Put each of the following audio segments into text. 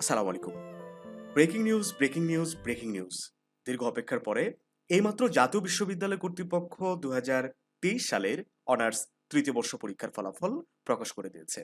আসসালামু আলাইকুম breaking news breaking news breaking news. দীর্ঘ অপেক্ষার পরে এইমাত্র জাতীয় বিশ্ববিদ্যালয় কর্তৃপক্ষ দু হাজার তেইশ সালের অনার্স তৃতীয় বর্ষ পরীক্ষার ফলাফল প্রকাশ করে দিয়েছে।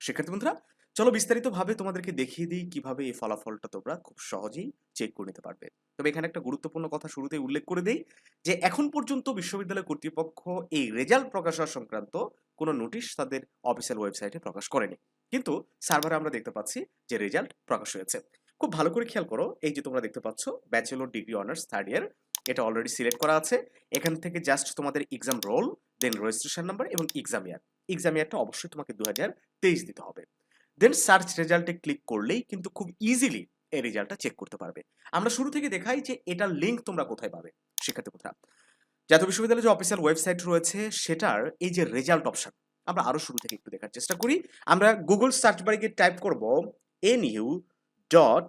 শিক্ষার্থী বন্ধুরা, চলো বিস্তারিতভাবে তোমাদেরকে দেখিয়ে দিই কীভাবে এই ফলাফলটা তোমরা খুব সহজেই চেক করে নিতে পারবে। তবে এখানে একটা গুরুত্বপূর্ণ কথা শুরুতে উল্লেখ করে দেই যে, এখন পর্যন্ত বিশ্ববিদ্যালয় কর্তৃপক্ষ এই রেজাল্ট প্রকাশ সংক্রান্ত কোনো নোটিশ তাদের অফিসিয়াল ওয়েবসাইটে প্রকাশ করেনি। কিন্তু সার্ভারে আমরা দেখতে পাচ্ছি যে রেজাল্ট প্রকাশ হয়েছে। খুব ভালো করে খেয়াল করো, এই যে তোমরা দেখতে পাচ্ছ bachelor degree honours third year এটা অলরেডি সিলেক্ট করা আছে। এখান থেকে জাস্ট তোমাদের exam roll then registration number এবং এক্সাম ইয়ার এক্সাম ইয়ারটা অবশ্যই তোমাকে দু হাজার দিতে হবে। দেন সার্চ রেজাল্টে ক্লিক করলেই কিন্তু খুব ইজিলি এই রেজাল্টটা চেক করতে পারবে। আমরা শুরু থেকে দেখাই যে এটার লিঙ্ক তোমরা কোথায় পাবে শিক্ষার্থী কোথা জাতীয় বিশ্ববিদ্যালয়ের যে অফিসিয়াল ওয়েবসাইট রয়েছে সেটার এই যে রেজাল্ট অপশন আমরা আরও শুরু থেকে একটু দেখার চেষ্টা করি। আমরা গুগল সার্চ বারে গিয়ে টাইপ করব এন ইউ ডট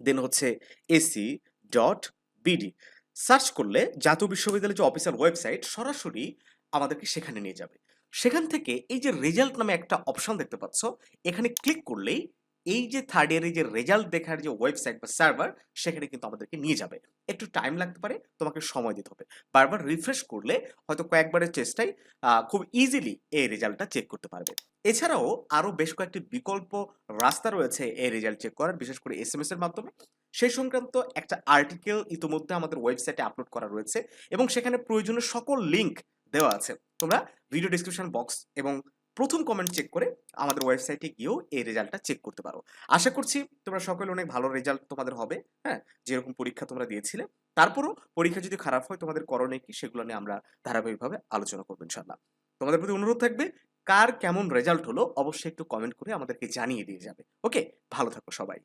দেন হচ্ছে এসি ডট বিডি সার্চ করলে জাতীয় বিশ্ববিদ্যালয়ের যে অফিসিয়াল ওয়েবসাইট সরাসরি আমাদেরকে সেখানে নিয়ে যাবে। সেখান থেকে এই যে রেজাল্ট নামে একটা অপশন দেখতে পাচ্ছ, এখানে ক্লিক করলেই এই যে থার্ড ইয়ারের যে রেজাল্ট দেখার যে ওয়েবসাইট বা সার্ভার সেখানে কিন্তু আমাদেরকে নিয়ে যাবে। একটু টাইম লাগতে পারে, তোমাকে সময় দিতে হবে। বারবার রিফ্রেশ করলে হয়তো কয়েকবারের চেষ্টায় খুব ইজিলি এই রেজাল্টটা চেক করতে পারবে। এছাড়াও আরও বেশ কয়েকটি বিকল্প রাস্তা রয়েছে এই রেজাল্ট চেক করার, বিশেষ করে এস এম এর মাধ্যমে। সেই সংক্রান্ত একটা আর্টিকেল ইতিমধ্যে আমাদের ওয়েবসাইটে আপলোড করা রয়েছে এবং সেখানে প্রয়োজনীয় সকল লিংক দেওয়া আছে। তোমরা ভিডিও ডিসক্রিপশন বক্স এবং প্রথম কমেন্ট চেক করে আমাদের ওয়েবসাইটে গিয়েও এই রেজাল্টটা চেক করতে পারো। আশা করছি তোমরা সকলে অনেক ভালো রেজাল্ট তোমাদের হবে হ্যাঁ? যেরকম পরীক্ষা তোমরা দিয়েছিলে। তারপরও পরীক্ষা যদি খারাপ হয় তোমাদের করণীয় কি সেগুলো নিয়ে আমরা ধারাবাহিকভাবে আলোচনা করব ইনশাল্লাহ তোমাদের প্রতি অনুরোধ থাকবে, কার কেমন রেজাল্ট হলো অবশ্যই একটু কমেন্ট করে আমাদেরকে জানিয়ে দিয়ে যাবে। ওকে ভালো থাকো সবাই।